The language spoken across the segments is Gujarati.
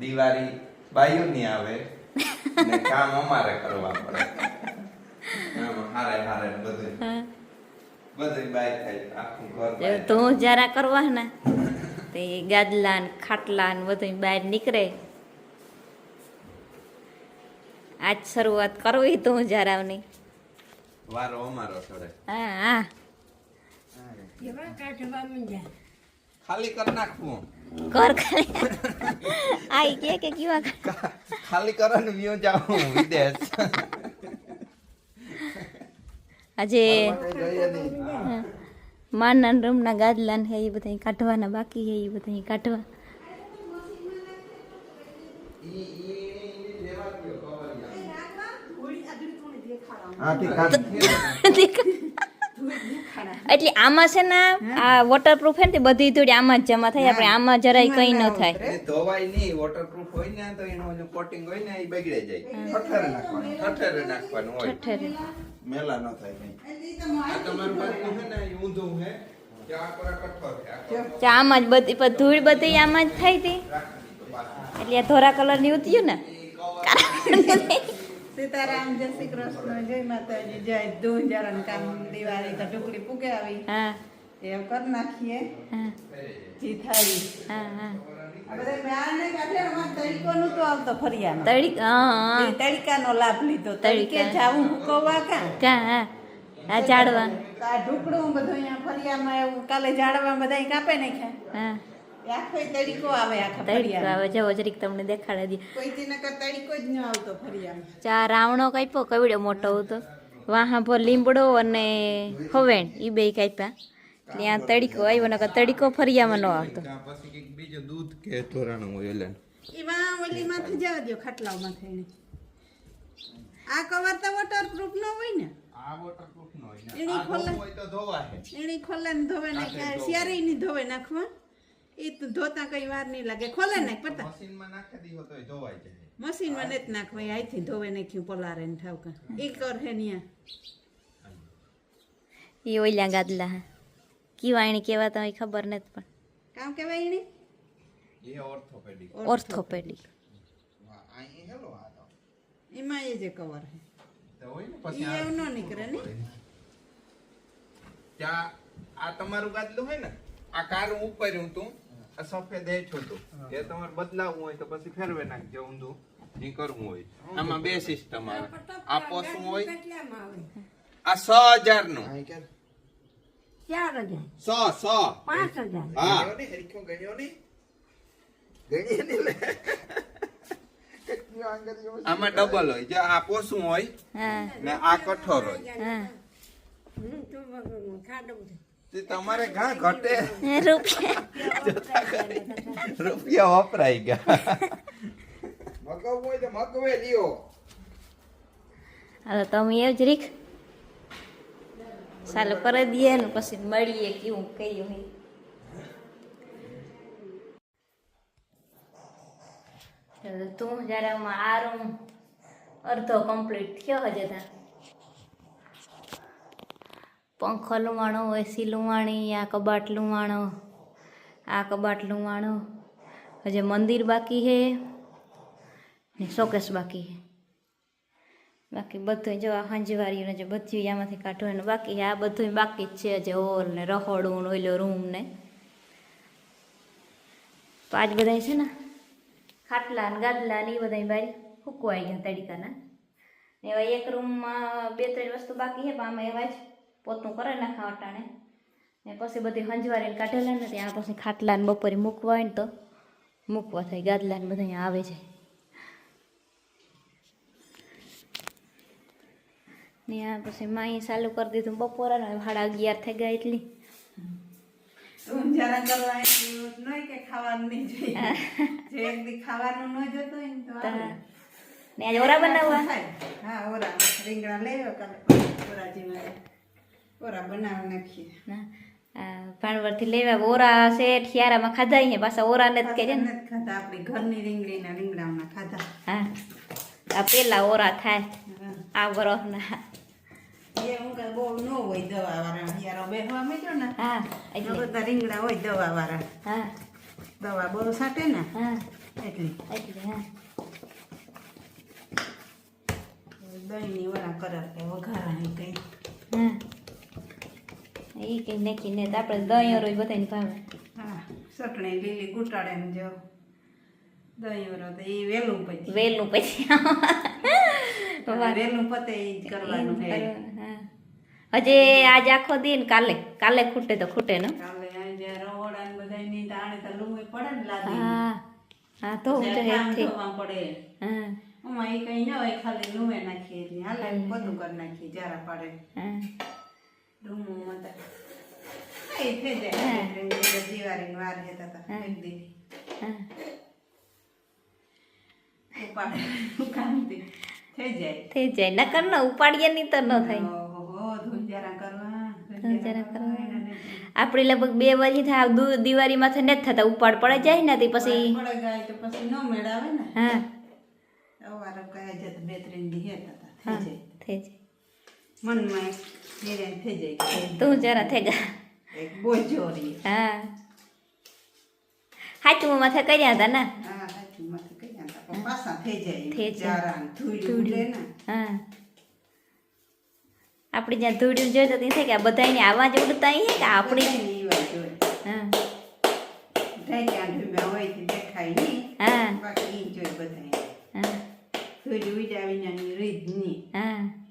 દિવાળી બાયુની આવે ને કામ અમારે કરવા પડે. હારે હારે બધું. બધું બાય થાય આખું ઘર જો બાય તું જરા કરવા ને તે ગાદલા ને ખાટલા ને બધું બહાર નીકળે. આજ શરૂઆત કરવી તું જરાવની વારો અમારો છોડે હા હા. માંડ્યા ખાલી કરી નાખવું. કર ખાલી આઈ કે કે કેવા ખાલી કરો ને વ્યો જાઉં વિદેશ આજે કઈ જોઈએ નહીં માના રૂમના ગાદલા ને હે એ બધા કાઢવાના બાકી હે એ બધા કાઢવા એટલે આમાં છે ને આ વોટરપ્રૂફ હે ને બધી ધૂળ આમાં જ જમા થાય આપણે આમાં જરાય કઈ ન થાય. ધોવાય નહીં વોટરપ્રૂફ હોય ને તો એનો ઓલું કોટિંગ હોય ને એ બગડે જાય. ઠઠરે નાખવાનું ઠઠરે નાખવાનું હોય. ઠઠરે મેલા ન થાય નહીં આ તમારું બાજુ ને એ ઊંધું હે કે આ પર કઠોર છે આમાં જ બધી પણ ધૂળ બધી આમાં જ થઈ હતી એટલે આ ધોરા કલરની. ઉતર્યું ને સીતારામ જય શ્રી કૃષ્ણ જય માતાજી જય ધૂન જરણ કામ દિવાળી તો ઢોકળી પૂકે આવી હા. એમ કરી નાખીએ. હા. જી થાય. હા હા. એ કાલે ઝાડવા બધા કાપે નાખ્યા. ચા રાવણો કાપ્યો કવડો મોટો હતો. વાહા પર લીમડો અને હવેણ એ બે કાપ્યા. તડીકો આવ્યો નકર તડીકો ફરિયામાં ન આવતો. બીજું દૂધ કે હોય એટલે. આ કવર તો વોટરપ્રૂફ ન હોય ને? આ વોટરપ્રૂફ નો હોય ને. એની ખોલે. તો ધોવાય એની ખોલે ને ધોવે. ની ધોવે નાખવા. એ તો ધોતા કઈ વાર નહીં લાગે ખોલે નાખ પડતા મશીનમાં નાખી દીધો તોય ધોવાઈ જાય. મશીનમાં નથી નાખવા અહીંથી ધોવે નાખ્યું પલારે ને ઠાવકા. એ કર હે ન્યા. એ ઓલ્યા ગાદલા હા. કીવાણી કેવાતા હોય ખબર નથી પણ. કામ કેવાય એની એ ઓર્થોપેડિક ઓર્થોપેડિક અહીં હેલો આ એમાં એ જે કવર હે. તો હોય ને પછી એ એવું ન નીકળે ને. ત્યાં આ તમારું ગાદલું હોય ને આ કાર ઉપર તું. આ સફેદ એ છું તું એ તમારે બદલાવવું હોય તો પછી ફેરવે નાખજો ઊંધું. જે કરવું હોય. આમાં બે સિસ્ટમ આવે. આ પોસું હોય. આ સો હજાર. નું સો સો. પાંચ હજાર. હા. આમાં ડબલ હોય. જે આ પોસું હોય હા. ને આ કઠોર હોય. તમારે ઘા ઘટે. રૂપિયા. રૂપિયા વપરાઈ ગયા. હોય તો મગવે લ્યો. હાલો તમે એ જ રીખ. ચાલુ કરી દઈએ ને પછી મળીએ કેવું કયું હોય. તું જ્યારે આમાં આ રૂમ અડધો કમ્પ્લીટ થયો હજે ત્યાં પંખો લુવાણો, એસી લુવાણી, આ કબાટ લુવાણો, આ કબાટ લુવાણો. હજે મંદિર બાકી હે ને શોકેસ બાકી હે. બાકી બધું જો આ હંજવારીઓને જે બધું આમાંથી કાઢવાનું બાકી. આ બધું બાકી જ છે જે હોલ ને રહોડું ને ઓઈલો રૂમ ને. તો આજ બધા છે ને ખાટલા ને ગાદલા ને એ બધા બારી ફૂકવાઈ ગયા તડીકાના. ને એક રૂમમાં બે ત્રણ વસ્તુ બાકી છે પણ આમાં એવા જ પોતું કરે નાખા અટાણે. ને પછી બધી હંજવારીને કાઢેલા ને ત્યાં પછી ખાટલા ને બપોરે મૂકવા હોય ને તો મૂકવા થાય. ગાદલા ને બધા આવે છે. ને આ પછી માઈ ચાલુ કરી દીધું બપોરા સાડા અગિયાર થઈ ગયા એટલી. ન ને આજે ઓરા બનાવવા? હા ઓરા. રીંગણા લેવો કાલે. ઓરા જેવા. ઓરા બનાવી નાખીએ. ભાણવરથી લેવા ઓરા છે ઠિયારામાં ખાધા અહીંયા પાછા ઓરા ને જ કે છે ને. નથી ખાધા આપણી ઘરની રીંગણીના રીંગણાના ખાધા. હા આ પેલા ઓરા થાય આ વરસના. એ હું કાંઈ બહુ ન હોય દવા વાળા યારો બેહવા માંડ્યો ને હા એટલે. બધા રીંગણા હોય દવા વાળા હા. દવા બહુ સાટે ને હા. એટલી. એટલે હા. દહીંની વડા કરાર કે વઘારાની કંઈ. હા. એ કઈ નાખીને તો આપણે દહીં રોજ બધાને ભાવે. હા ચટણી લીલી ગુટાડે ને જો. દહીં રો તો એ વેલું પછી. વેલું પછી. વેલું પતે એ જ કરવાનું હે હા. હજી આજ આખો દિન કાલે કાલે ખૂટે તો ખૂટે ને. કાલે આજે રવોડા ને બધા ની તાણે તો લુંગી પડે ને લાદી. હા હા તો હું તો કામ પડે. હા. હું એ કઈ ન હોય ખાલી લુંગે નાખીએ એટલે હાલે બધું કરી નાખીએ જરા પાડે. હા. એ થઈ જાય નકર ન ઉપાડીએ તો ન થાય ધુંજારા લગભગ બે વાગી થાય દિવાળીમાં થઈ નથી થતા ઉપાડ પડે જાય ને પછી પછી ન મેળાવે ને હા બે ત્રણ દી હેતા થઈ જાય મનમાં એક થઈ જાય તું જરા થઈ ગયા એક બોજો રહી હા. હાચું માથે કર્યા હતા ના? હા સાચું માથે કઈ હતા. થઈ જાય થઈ જાય. ધૂળ ને. હા. આપણે જ્યાં ધૂળ્યું જોઈએ તો ત્યાં કે આ બધાને આવા જ ઉડતા અહીં કે આપણી? હા. હા.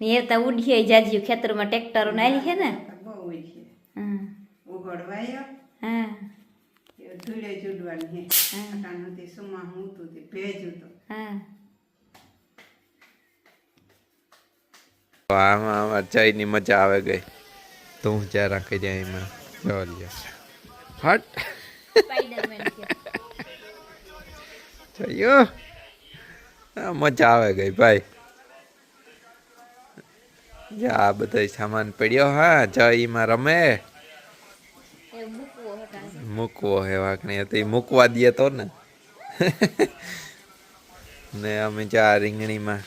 ને એ તો ઉડીએ જાજ્યું ખેતરમાં ટ્રેક્ટરો નાલી છે ને? તો બહુ હોય છે. હા. ઉઘડવાયો હા. ધૂળે ચૂડવાની હે. હા. અટાણુંથી સુમા હું તું તે ભેજ તો હા. આમાં આમાં ચાયની મજા આવે ગઈ. તું જરા કર્યા એમાં. ચાલ્યો હટ. સ્પાઈડરમેન છે. ચાલ્યો આ મજા આવે ગઈ ભાઈ. જા આ બધા સામાન પડ્યો હા જય એમાં રમે. એ મૂકવો હતા મૂકવો હે વાકણી હતી મૂકવા દે તો ને. ને અમે જા રીંગણીમાં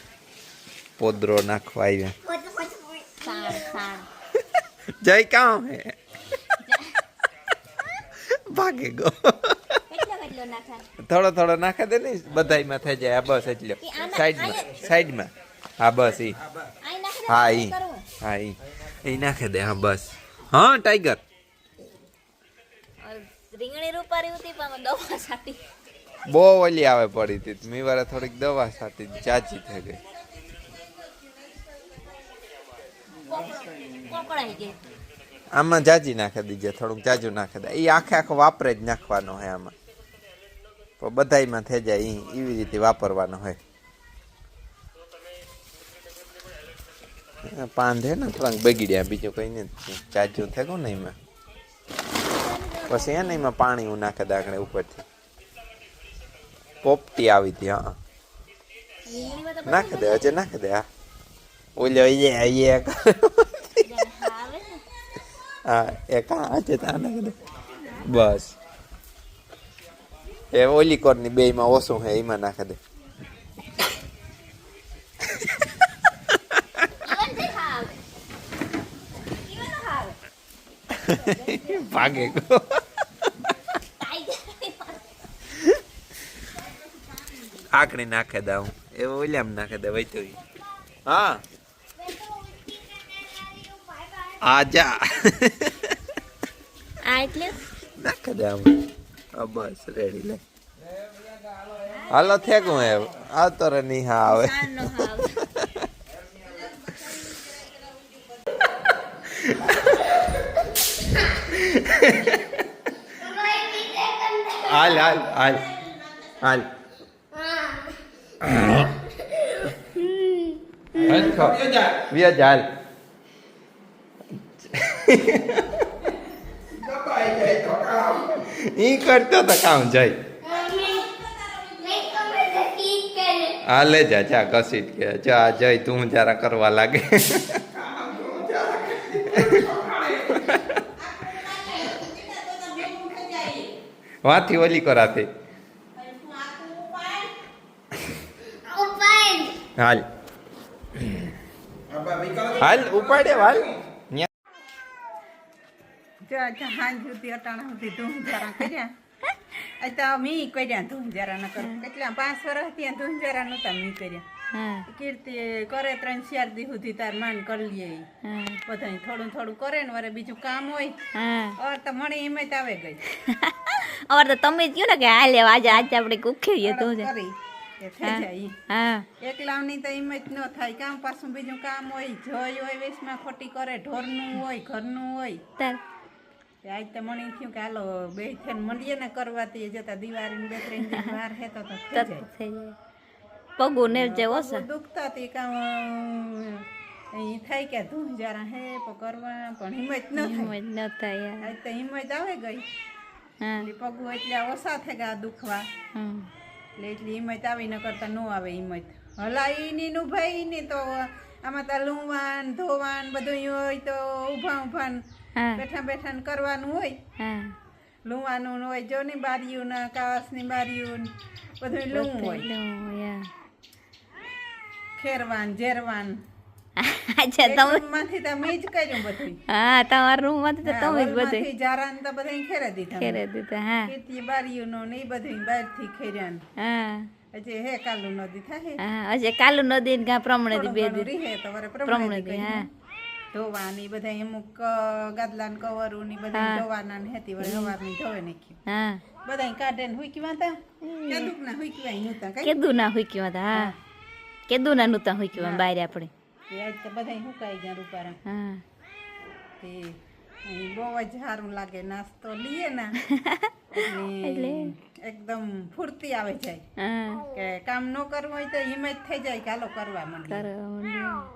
પોદરો નાખવા આવ્યા. સાણ સાણ. જય કામ હે. ભાગે ગો. કેટલો કેટલો નાખા થોડો થોડો નાખે દે ને બધાયમાં થઈ જાય. આ બસ એટલે. સાઈડમાં સાઈડમાં. હા બસ ઈ. આઈ નાખી દે હા ઈ હા ઈ એ નાખે દે હા બસ. હા ટાઈગર રીંગણી રૂપારી હતી પણ દવા સાટી. બહુ ઓલી આવે પડી હતી. મી વારે થોડીક દવા સાટી ચાચી થઈ ગઈ. આમાં જાજી નાખી દીજે થોડુંક જાજુ નાખી. દે એ આખે આખો વાપરે જ નાખવાનો હોય આમાં. તો બધાયમાં થઈ જાય ઈ એવી રીતે વાપરવાનો હોય. છે ને થોડાક બગીડ્યા બીજું કઈ નહીં જાજુ થયું ને એમાં. પછી એને એમાં પાણી હું નાખે દાખલે ઉપરથી. પોપટી આવી હતી, હા. નાખી દે, હજે નાખી દે, હા. ઓલો એ બધાને હા એ કા આજે તા નાખી દે. બસ. એ ઓલી કોરની બે માં ઓછું હે, એમાં નાખી દે. ભાગે. આકડી નાખી દે હું. એ ઓલિયામ નાખી દે વૈતો હા. આજા. આ એટલે? નાખી દે આમ બસ રેડી લે. હાલો થેકું હે આવતો રે નહીં હા આવે સાણનો હાવ હાલ હાલ હાલ હાલ હરખો. વ્યાજ હાલ દબાઈ જાય તો કામ ઈ કરતો તો કામ જાય હાલે જા જા કસીટ કે જા જય તું જરા કરવા લાગે વાથી ઓલી કરાતી. હાલ. હાલ ઉપાડે હાલ. કીર્તિ કરે ત્રણ ચાર દી સુધી તાર માન કરી હા. બધા થોડું થોડું કરે ને વરે બીજું કામ હોય ઓર તો મને એમ જ આવે ગઈ. અમારે તો તમે જ કહ્યું ને કે હાલે આજે આજે આપણે કુખેરીએ તું છે. હા એકલાવની તો એમ જ ન થાય કામ પાછું બીજું કામ હોય જય હોય વેશમાં ખોટી કરે ઢોરનું હોય ઘરનું હોય. તે આજ તો મને થયું કે હાલો બે થઈને મળીએ ને કરવાથી જતા દિવાળી બે ત્રણ દિવસ બહાર હેતો તો થઈ જાય. થઈ પગું ને જે છે. દુખતા હતી કામ અહીં થાય કે ધૂમ જરા હે કરવા પણ હિંમત ન થાય. હિંમત ન થાય. આજ તો હિંમત આવે ગઈ. હા એટલે પગું એટલે ઓછા થઈ ગયા દુખવા. એટલે એટલી હિંમત આવી ન કરતા ન આવે હિંમત. હલાઈ ની નું ભાઈ ને તો આમાં તો લુવાન ધોવાન બધું હોય તો ઊભા ઊભા ને બેઠા બેઠા ને કરવાનું હોય. લુવાનું હોય જો ની બારીયું ના કાસની બારીયું બધું લુવું હોય ખેરવાન ઝેરવાન. અચ્છા તમે માંથી તમે જ કર્યું બધું હા તમારા રૂમમાંથી તો તમે જ બધું જારાન તો બધા ખેરે દીધા ખેરે દીધા હા. નો ને બધું બહારથી ખેર્યા હા. હે કાલુ નદી હા હજી કાલુ નદી ને ગા પ્રમણે બે દી. ઘણું રીહે પ્રમણે દી હા. ધોવાની બધા અમુક ગાદલા ને કવરું ની બધા ધોવાના ને હેતી વળી હવારની ધોવે નાખ્યું. હા. બધા કાઢે ને હુકવા તા કેદુક ના હુકવા વાય નતા કેદુ ના હુક્યું વાતા હા. કેદું ના નહોતા વાય બહાર આપણે. એ આજ તો બધા હુકાઈ ગયા રૂપારા. હા. તે અહીં બહુ જ સારું લાગે નાસ્તો લઈએ ને એટલે? એકદમ ફૂર્તિ આવે જાય. કે કામ ન કરવું હોય તો હિંમત થઈ જાય કે હાલો કરવા માંડે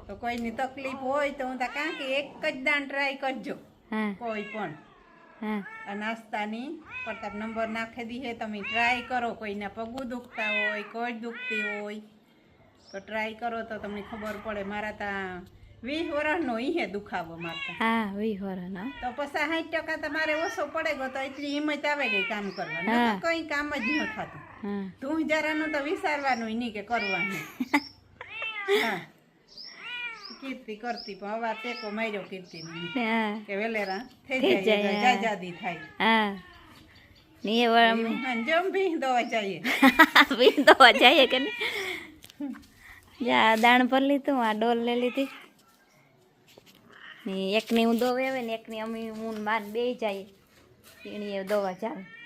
તો કોઈની તકલીફ હોય તો હું તો કાં કે એક જ દાણ ટ્રાય કરજો. કોઈ પણ. આ નાસ્તાની પ્રતાપ નંબર નાખી દીધે તમે ટ્રાય કરો. કોઈના પગું દુખતા હોય કોઈ દુખતી હોય. તો ટ્રાય કરો તો તમને ખબર પડે. મારા ત્યાં વીસ વર્ષનો ઈહે દુખાવો મારતા. હા વીસ ના તો પછી સાઠ ટકા તમારે ઓછો પડે ગયો તો એટલી હિંમત આવે ગઈ કામ કરવા. કઈ કામ જ ન થતું. તું જરાનું તો વિચારવાનું નહીં કે કરવાનું. હા. કીર્તિ કરતી પણ અવાર ટેકો માર્યો કીર્તિ કે વેલેરા થઈ જાય જાજાદી થાય. હા. ને એ જમ ભી દવા જઈએ. વીંધો જઈએ કે નહીં? જા દાણ ભરલી લીધું, આ ડોલ લઈ લીધી. ને એકની હું દોવે આવે ને એકની અમે હું માન બે જાય. એની દવા ચાલે.